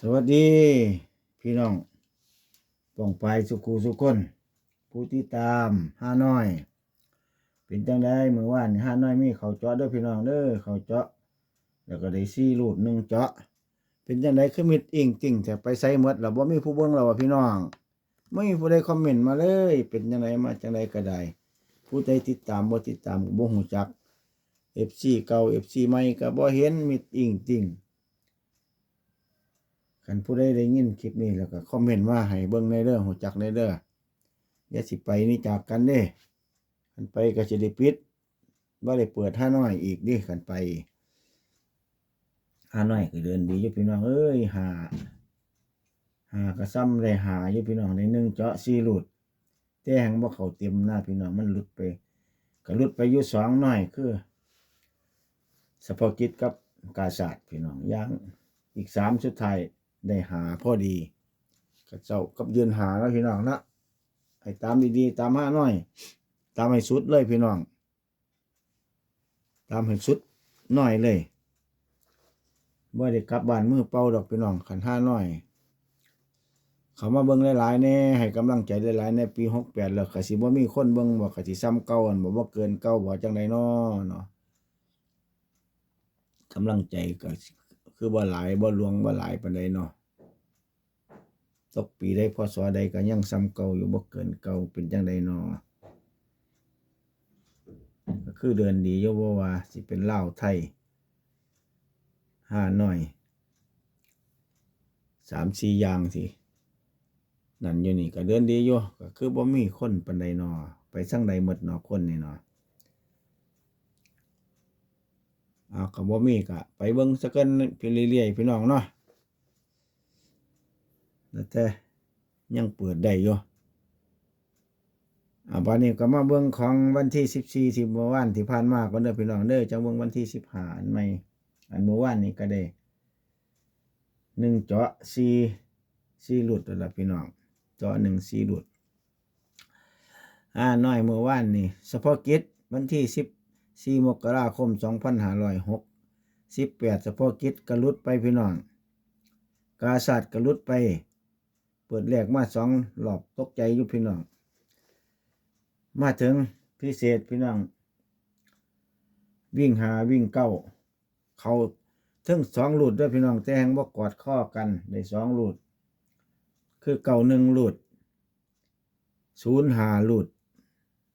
สวัสดีพี่น้องป้องไปสุขูสุคนผู้ที่ตามห้าน้อย เป็นจังได้เมื่อวานห้าน้อยมีเขาเจาะด้อพี่น้องเด้อเขาเจาะ แล้วก็ได้ซี่รูดหนึ่งเจาะ เป็นจังไดคือมิดอิงติ่งแต่ไปใส่หมดแล้วบ่มีผู้เบิ่งเราพี่น้อง ไม่มีผู้ใดคอมเมนต์มาเลย เป็นจังไดมาจังไดก็ได้ผู้ใดติดตามบ่ติดตามก็บ่ฮู้จัก FC เก่า FC ใหม่ก็บ่เห็นมิดอิงติ่ง คันผู้ใดได้ยินคลิปนี้แล้วก็คอมเมนต์มาให้เบิ่งในเด้อหูจักในเด้ออย่าสิไปนี่จากกันเด้คันไปก็สิได้ปิดบ่าได้เปิดห้าน้อยอีกดิคันไปห้าน้อยก็เดินดีอยู่พี่น้องเอ้ยหาหาก็ซ้ำได้หาอยู่พี่น้องในหนึ่งเจาะสี่หลุดแต่แหงบ่าเขาเต็มหน้าพี่น้องมันหลุดไปก็หลุดไปอยู่สองหน้อยคือสปอกิจกับกาศาสตร์พี่น้องย่างอีกสามสุดท้าย ได้หาพอดีกับเจ้ากับยืนหาแล้วพี่น้องนะให้ตามดีๆ ตามห้าน้อย ตามให้สุดเลยพี่น้อง ตามให้สุดหน่อยเลยว่าได้กลับบ้านมือเป่าดอกพี่น้องขันห้าน้อย เขามาเบิ่งหลายๆแน่ให้กำลังใจหลายๆในปีหกแปดแล้วก็สิบ่มีคนเบิ่งบอกก็สิซ้ำเก่าอันบ่ว่าเกินเก่าบ่จังไดน้อเนาะกำลังใจก็ คือบ่หลายบ่หลวงบ่หลายปานใดเนาะตกปีได้พศใดก็ยังซ้ำเก่าอยู่บ่เกินเก่าเป็นจังใดนอก็คือเดินดีอยู่บ่ว่าสิเป็นลาวไทยห้าน้อยสามสี่อย่างสินั่นอยู่นี่ก็เดินดีอยู่ก็คือบ่มีคนปานใดนอไปสั่งใดหมดเนอคนนี่เนาะเอาก็บ่มีก็ไปเบิ่งสักเกินไปเรื่อยๆพี่น้องเนาะแต่ยังเปิดได้อยู่อ่าวันนี้ก็มาเบิ่งของวันที่สิบสี่ที่เมื่อวานที่ผ่านมาก็เด้อพี่น้องเด้อจังเบิ่งวันที่สิบห้าอันใหม่อันเมื่อวานนี้ก็ได้หนึ่งเจาะสี่สี่หลุดแล้วล่ะพี่น้องเจาะหนึ่งสี่หลุดอ่าน้อยเมื่อวานนี่เฉพาะกิจวันที่สิบ สี่มกราคมสองพันห้าร้อยหกสิบแปดเฉพาะกิจกระลุดไปพี่น้อง กาศาสตร์กระลุดไป เปิดแรกมาสองหลอบตกใจอยู่พี่น้อง มาถึงพิเศษพี่น้อง วิ่งหาวิ่งเก้า เขาถึงสองหลุดด้วยพี่น้องแต่แหงบ่กอดข้อกันได้สองหลุด คือเก่าหนึ่งหลุดศูนย์หาหลุด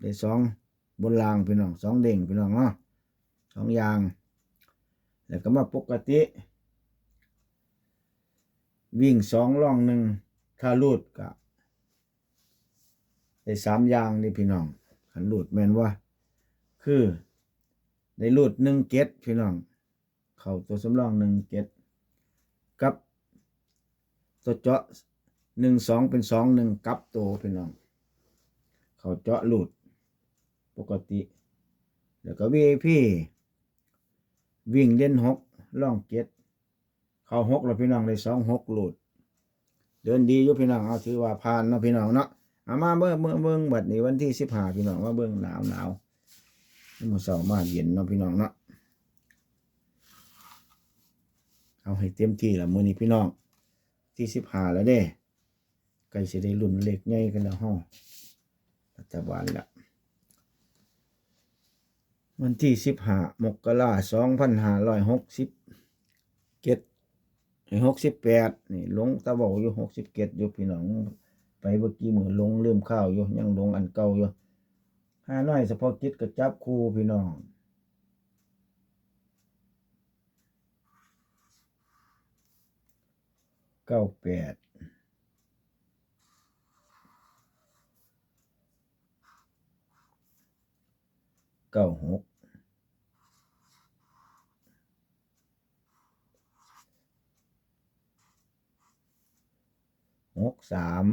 ได้สอง บนรางพี่น้องสองเด้งพี่น้องเนาะสองอยาง แล้วก็มาปกติ วิ่งสองล่องหนึ่งถ้ารูดก็ได้สามอย่างนี่พี่น้องขันรูดแมนว่า คือได้รูดหนึ่งเกตพี่น้อง เข้าตัวสำรองหนึ่งเกตกับตัวเจาะหนึ่งสองเป็นสองหนึ่งกับตัวพี่น้อง เขาเจาะรูด ปกติ แล้วก็ VIP วิ่งเล่นหกล่องเก็ตเข้าหกแล้วพี่น้องได้สองหกหลุด เดินดีอยู่พี่น้องเอาถือว่าผ่านเนาะพี่น้องเนาะเอามาเบิ่งเบิ่งเบิ่งบัดนี้วันที่สิบห้าพี่น้องว่าเบิ่งหนาวหนาวมื้อเช้ามาเย็นเนาะพี่น้องเนาะเอาให้เต็มที่ละมื้อนี้พี่น้องที่สิบห้าแล้วเด้ใกล้สิได้รุ่นเล็กใหญ่กันแล้วเฮารัฐบาลละ วันที่สิบห้ามกราสองพันห้าร้อยหกสิบเจ็ดหกสิบแปดนี่ลงตะเบาอยู่หกสิบเจ็ดอยู่พี่น้อง ไปเมื่อกี้เหมือนลงลืมข้าวอยู่ยังลงอันเก่าอยู่ห้าน้อยเฉพาะกิจกับจับคู่พี่น้องเก้าแปดเก้าหก หกสาม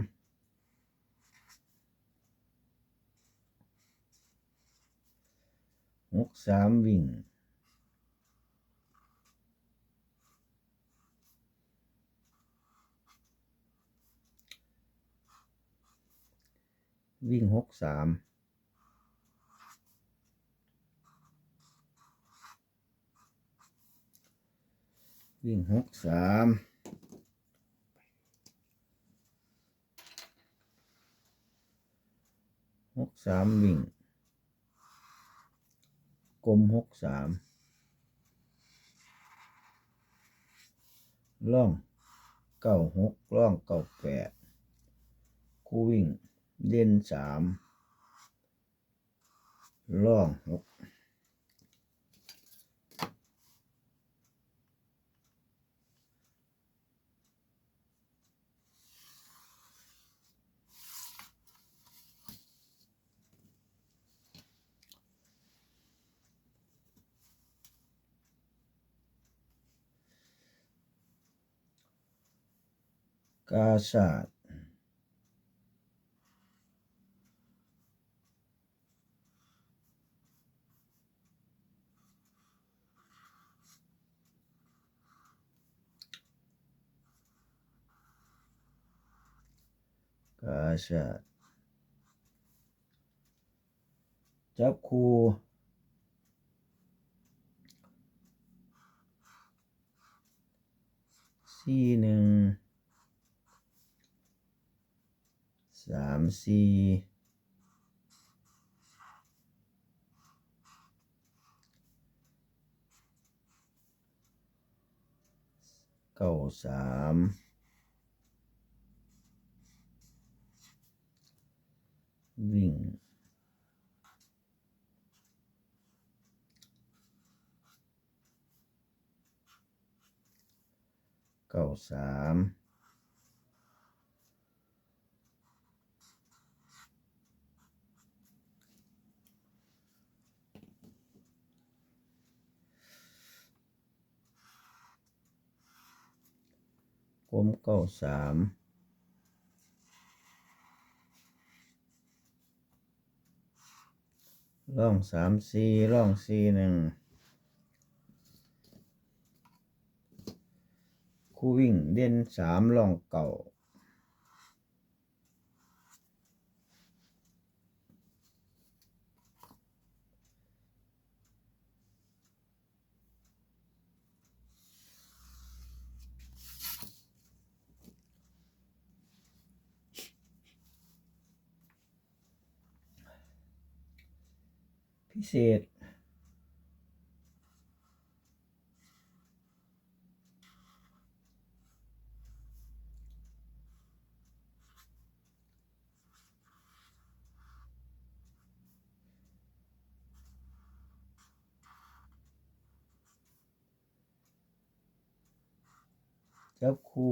หกสามวิ่งวิ่งหกสามวิ่งหกสาม สามวิ่ง กลมหกสามล่องเก้าหกล่องเก้าแปดคู่วิ่งเด่นสามล่องหก กาศาสตร์กาศาสตร์จับคูสี่หนึ่ง สามสี่เก้าสามวิ่งเก้าสาม มเก้าสามร่องสามสี่ร่องสี่หนึ่งคู่วิ่งเด่นสามร่องเก่า พิเศษ จับคู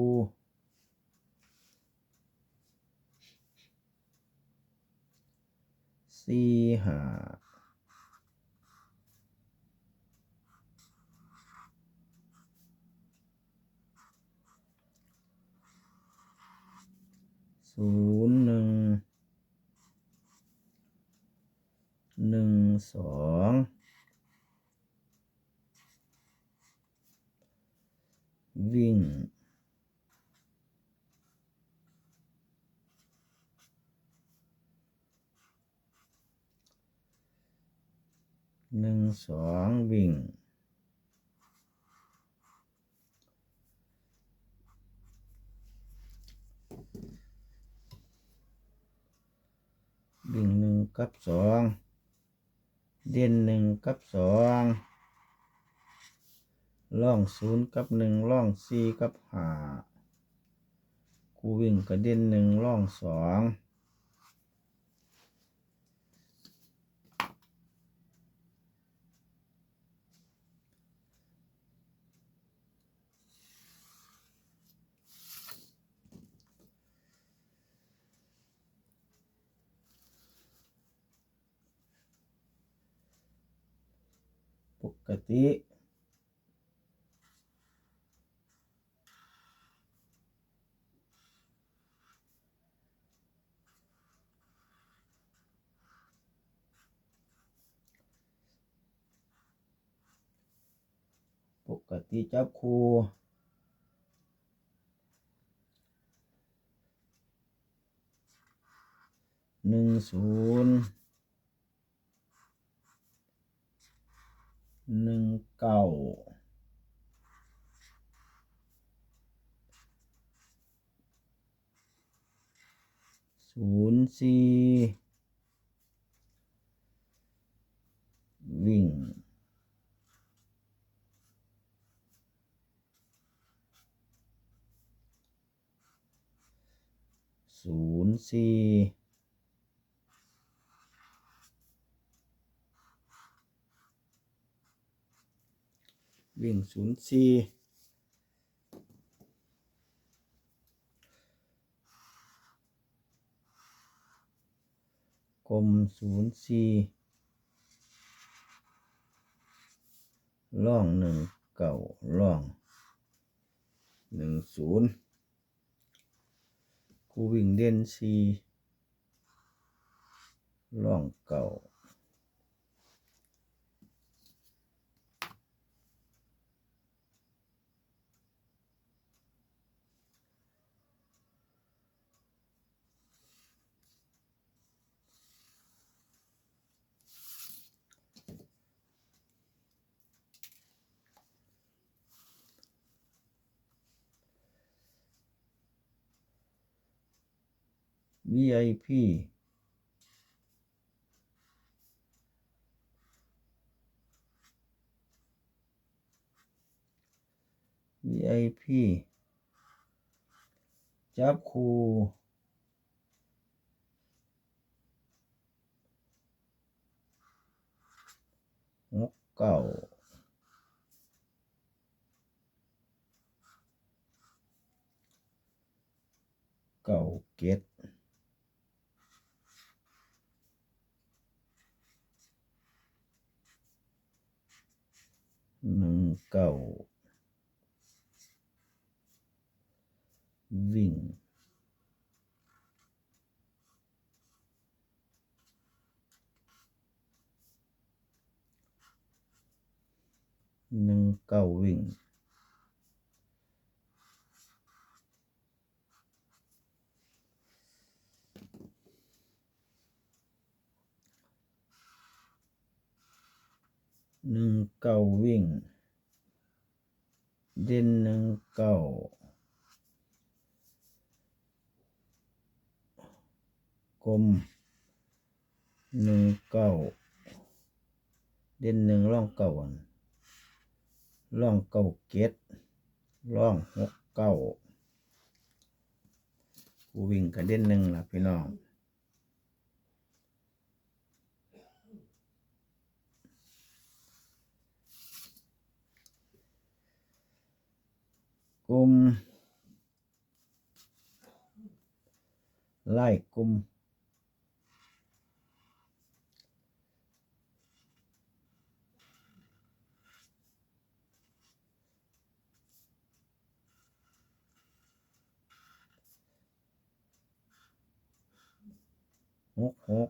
สี่ห้า ศูนย์หนึ่งหนึ่งสองวิ่งหนึ่งสองวิ่งวิ่งหนึ่ง กับสองเด่นหนึ่งกับสองล่องศูนย์กับหนึ่งล่องสี่กับห้ากูวิ่งก็เด่นหนึ่งล่องสอง ติปกติจับคูหนึ่งศูนย์ หนึ่งเก้าศูนย์สี่วิ่งศูนย์สี่ วิ่งศูนย์สี่กลมศูนย์สี่ล่องหนึ่งเก่าล่องหนึ่งศูนย์กูวิ่งเด่นสี่ล่องเก่า VIP VIP จับคูหกเก้าเก้าเก็ด หนึ่งเก้าวิ่งหนึ่งเก้าวิ่ง หนึ่ง เก้าวิ่ง เด่นหนึ่งเก้ากลมหนึ่งเก้าเด่นหนึ่งร่องเก้าร่องเก้าเกตร่องหกเก้ากูวิ่งกับเด่นหนึ่งล่ะพี่น้อง กลุ่มไล่กลุ่มหกหก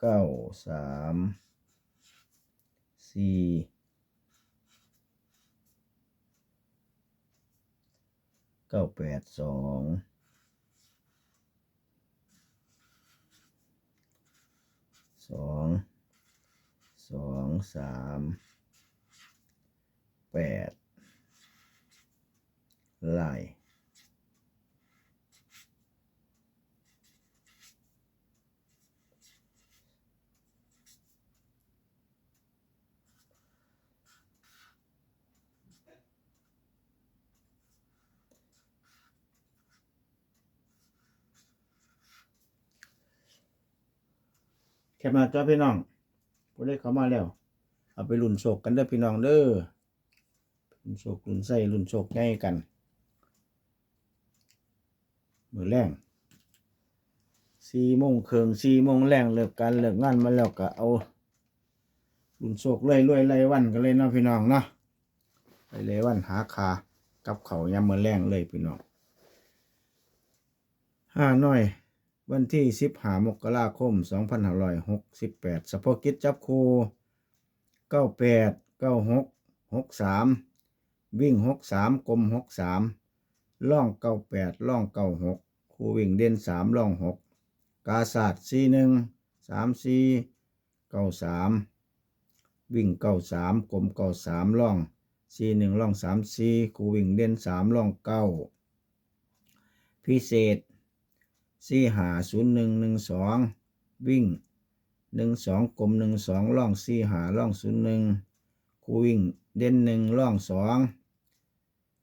เก้าสาม สี่เก้าแปดสองสองสองสามแปดไล่ คปหน้าจอพี่น้องผู้ได้เข้ามาแล้ว เอาไปลุ่นโศกกันเด้อพี่น้องเด้อลุ่นโศกลุ่นไส้ลุ่นโศกใหญ่กัน มือแรงสี่โมงเคืองสี่โมงแรงเลิกการเลิกงานมาแล้วก็เอาลุ่นโศกเลยรวยไรวันกันเลยเนาะพี่น้องเนาะไปเลยวันหาคากับเขายามมือแรงเลยพี่น้องห้าน้อย วันที่สิบหามกราคมสองพันห้าร้อยหกสิบแปดสปอกิจจับคูเก้าแปดเก้าหกหกสามวิ่งหกสามกลมหกสามล่องเก้าแปดล่องเก้าหกคูวิ่งเด่นสามล่องหกกาศาสตร์สี่หนึ่งสามสี่เก้าสามวิ่งเก้าสามกลมเก้าสามล่องสี่หนึ่งล่องสามสี่คูวิ่งเด่นสามล่องเก้าพิเศษ สี่หาศูนย์หนึ่งหนึ่งสองวิ่งหนึ่งสองกลมหนึ่งสองล่องสี่หาล่องศูนย์หนึ่งคูวิ่งเด่นหนึ่งล่องสอง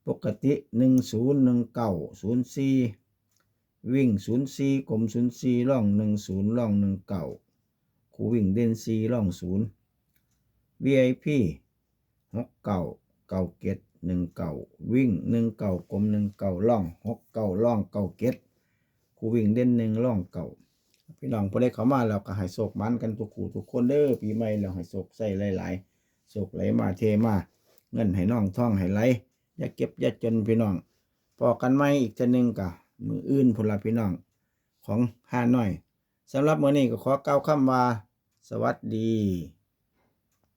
ปกติหนึ่งศูนย์หนึ่งเก้าศูนย์สี่วิ่งศูนย์สี่กลมศูนย์สี่ร่องหนึ่งศูนย์ร่องหนึ่งเก้าคูวิ่งเด่นสี่ร่องศูนย์ VIP หกเก้าเก้าเกตหนึ่งเก้าวิ่งหนึ่งเก้ากลมหนึ่งเก้าร่องหกเก้าร่องเก้าเกต คูวิ่งเด่นหนึ่งร่องเก้าพี่น้องพอได้เข้ามาแล้วก็ให้โศกมันกันทุกคู่ทุกคนเด้อปีใหม่แล้วให้โศกใส่หลายๆโศกไหลมาเทมาเงินให้น้องท่องให้ไหลอย่าเก็บอย่าจนพี่น้องพอกันไหมอีกจะหนึ่งกะมืออื่นพลพี่น้อง ของห้าน้อยสำหรับมื้อนี้ก็ขอเกล่าคำว่า สวัสดี